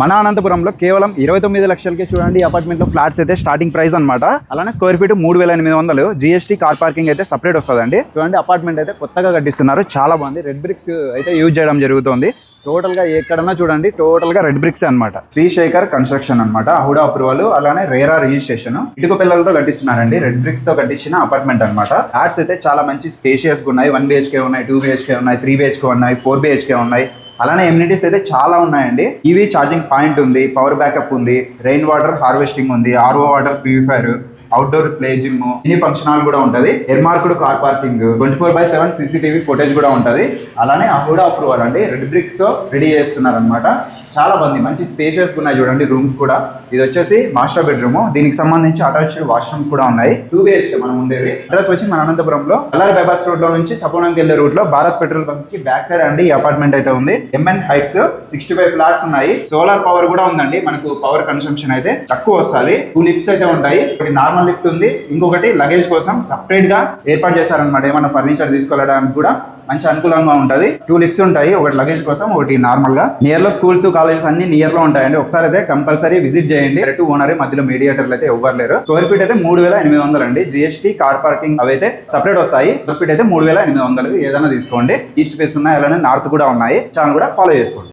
మన అనంతపురంలో కేవలం ఇరవై తొమ్మిది లక్షలకే చూడండి అపార్ట్మెంట్లో ఫ్లాట్స్ అయితే స్టార్టింగ్ ప్రైస్ అన్నమాట. అలానే స్క్వేర్ ఫీట్ మూడు వేల ఎనిమిది వందలు. జిఎస్టీ కార్ పార్కింగ్ అయితే సపరేట్ వస్తుందండి. చూడండి అపార్ట్మెంట్ అయితే కొత్తగా కట్టిస్తున్నారు. చాలా బాగుంది. రెడ్ బ్రిక్స్ అయితే యూజ్ చేయడం జరుగుతుంది. టోటల్గా ఎక్కడన్నా చూడండి టోటల్గా రెడ్ బ్రిక్స్ అన్నమాట. శ్రీశేఖర్ కన్స్ట్రక్షన్ అనమాట హుడా అప్రూవల్ అలానే రేరా రిజిస్ట్రేషన్ ఇటుక పిల్లలతో కట్టిస్తున్నారండి. రెడ్ బ్రిక్స్తో కట్టించిన అపార్ట్మెంట్ అన్నమాట. ఫ్లాట్స్ అయితే చాలా మంచి స్పేషియస్గా ఉన్నాయి. వన్ బిహెచ్కే ఉన్నాయి టూ బిహెచ్కే ఉన్నాయి త్రీ బిహెచ్కే ఉన్నాయి ఫోర్ బిహెచ్కే ఉన్నాయి. అలానే ఎమ్యూనిటీస్ అయితే చాలా ఉన్నాయండి. ఈవీ ఛార్జింగ్ పాయింట్ ఉంది పవర్ బ్యాకప్ ఉంది రెయిన్ వాటర్ హార్వెస్టింగ్ ఉంది RO water purifier outdoor play gym ఇన్ని ఫంక్షన్ హాల్ కూడా ఉంటది earmarked car parking twenty four by seven CCTV footage కూడా ఉంటది. అలానే అహుడా అప్రూవల్ అండి. రెడ్ బ్రిక్స్ రెడీ చేస్తున్నారు అనమాట చాలా మంది మంచి స్పేషియస్ ఉన్నాయి చూడండి రూమ్స్ కూడా. ఇది వచ్చేసి మాస్టర్ బెడ్రూమ్ దీనికి సంబంధించి అటాచ్డ్ వాష్రూమ్స్ కూడా ఉన్నాయి. టూ బిహెచ్కే మనం ఉండేది. అడ్రస్ వచ్చి మన అనంతపురంలో అల్లారి బైపాస్ రోడ్లో నుంచి తపోనంకి వెళ్ళే రూట్లో భారత్ పెట్రోల్ బంక్కి బ్యాక్ సైడ్ అండి ఈ అపార్ట్మెంట్ అయితే ఉంది. MN heights sixty five flats ఉన్నాయి. సోలార్ పవర్ కూడా ఉందండి. మనకు పవర్ కన్సంప్షన్ అయితే తక్కువ వస్తుంది. టూ లిఫ్ట్స్ అయితే ఉంటాయి. నార్మల్ లిఫ్ట్ ఉంది. ఇంకొకటి లగేజ్ కోసం సపరేట్గా ఏర్పాటు చేశారనమాట ఏమైనా ఫర్నిచర్ తీసుకెళ్ళడానికి కూడా మంచి అనుకూలంగా ఉంటది. టూ లిఫ్ట్స్ ఉంటాయి. ఒకటి లగేజ్ కోసం ఒకటి నార్మల్గా. నియర్లో స్కూల్స్ కాలేజెస్ అన్ని నియర్లో ఉంటాయండి. ఒకసారి అయితే కంపల్సరీ విజిట్ చేయండి. డైరెక్ట్ ఓనర్ మధ్యలో మీడియేటర్లు అయితే ఎవ్వరు లేరు. స్క్వేర్ ఫీట్ అయితే మూడు వేల ఎనిమిది వందలు అండి. జిఎస్టీ కార్ పార్కింగ్ అవి అయితే సపరేట్ వస్తాయి. స్క్వేర్ ఫీట్ అయితే మూడు వేల ఎనిమిది వందలు. ఏదైనా తీసుకోండి. ఈస్ట్ ఫేస్ ఉన్నాయి అలానే నార్త్ కూడా ఉన్నాయి. ఛానల్ కూడా ఫాలో చేసుకోండి.